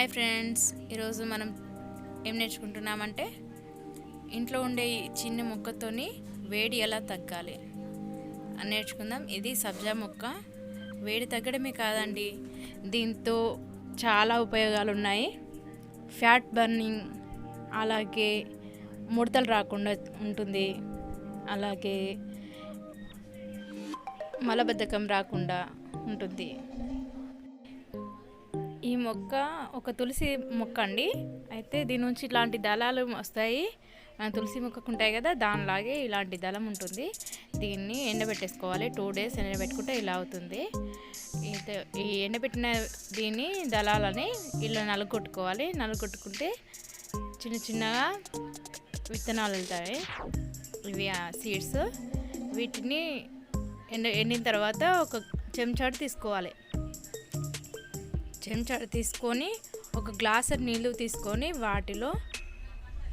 Hi friends. ఈరోజు మనం ఏం నేర్చుకుంటున్నామంటే ఇంట్లో ఉండే చిన్న మొక్కతోని వేడి ఎలా తగ్గాలి అని నేర్చుకుందాం. ఇది సబ్జా మొక్క. వేడి తగ్గడమే కాదండి దీంతో చాలా ఉపయోగాలు ఉన్నాయి. ఫ్యాట్ బర్నింగ్ అలాగే ముడతలు రాకుండా ఉంటుంది. అలాగే మలబద్ధకం రాకుండా ఉంటుంది. ఈ మొక్క ఒక తులసి మొక్క అండి. అయితే దీని నుంచి ఇలాంటి దళాలు వస్తాయి. తులసి మొక్కకు ఉంటాయి కదా దానిలాగే ఇలాంటి దళం ఉంటుంది. దీన్ని ఎండబెట్టేసుకోవాలి. టూ డేస్ ఎండబెట్టుకుంటే ఇలా అవుతుంది. ఇది- ఈ ఎండబెట్టిన దీన్ని దళాలని ఇలా నలుగొట్టుకోవాలి. నలుగొట్టుకుంటే చిన్న చిన్నగా విత్తనాలు వెళ్తాయి. ఇవి సీడ్స్. వీటిని ఎండ ఎండిన తర్వాత ఒక చెంచాడు తీసుకోవాలి. చెంచాడు తీసుకొని ఒక గ్లాస్ నీళ్ళు తీసుకొని వాటిలో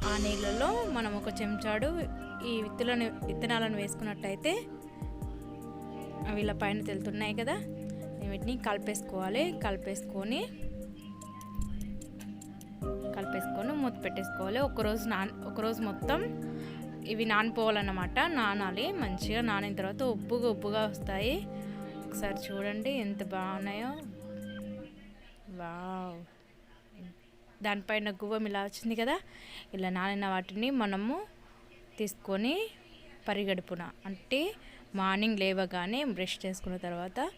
ఆ నీళ్ళలో మనం ఒక చెంచాడు ఈ విత్తులను విత్తనాలను వేసుకున్నట్టయితే అవి ఇలా పైన తెలుతున్నాయి కదా. వీటిని కలిపేసుకోవాలి. కలిపేసుకొని కలిపేసుకొని మూత పెట్టేసుకోవాలి. ఒకరోజు నాన్ ఒకరోజు మొత్తం ఇవి నానిపోవాలన్నమాట. నానాలి. మంచిగా నానిన తర్వాత ఉప్పుగా ఉప్పుగా వస్తాయి. ఒకసారి చూడండి ఎంత బాగున్నాయో. వావ్. దానిపైన గువ్వం ఇలా వచ్చింది కదా ఇలా నానిన వాటిని మనము తీసుకొని పరిగడుపున. అంటే మార్నింగ్ లేవగానే బ్రష్ చేసుకున్న తర్వాత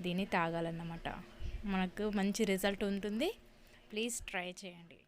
దీన్ని తాగాలన్నమాట. మనకు మంచి రిజల్ట్ ఉంటుంది. ప్లీజ్ ట్రై చేయండి.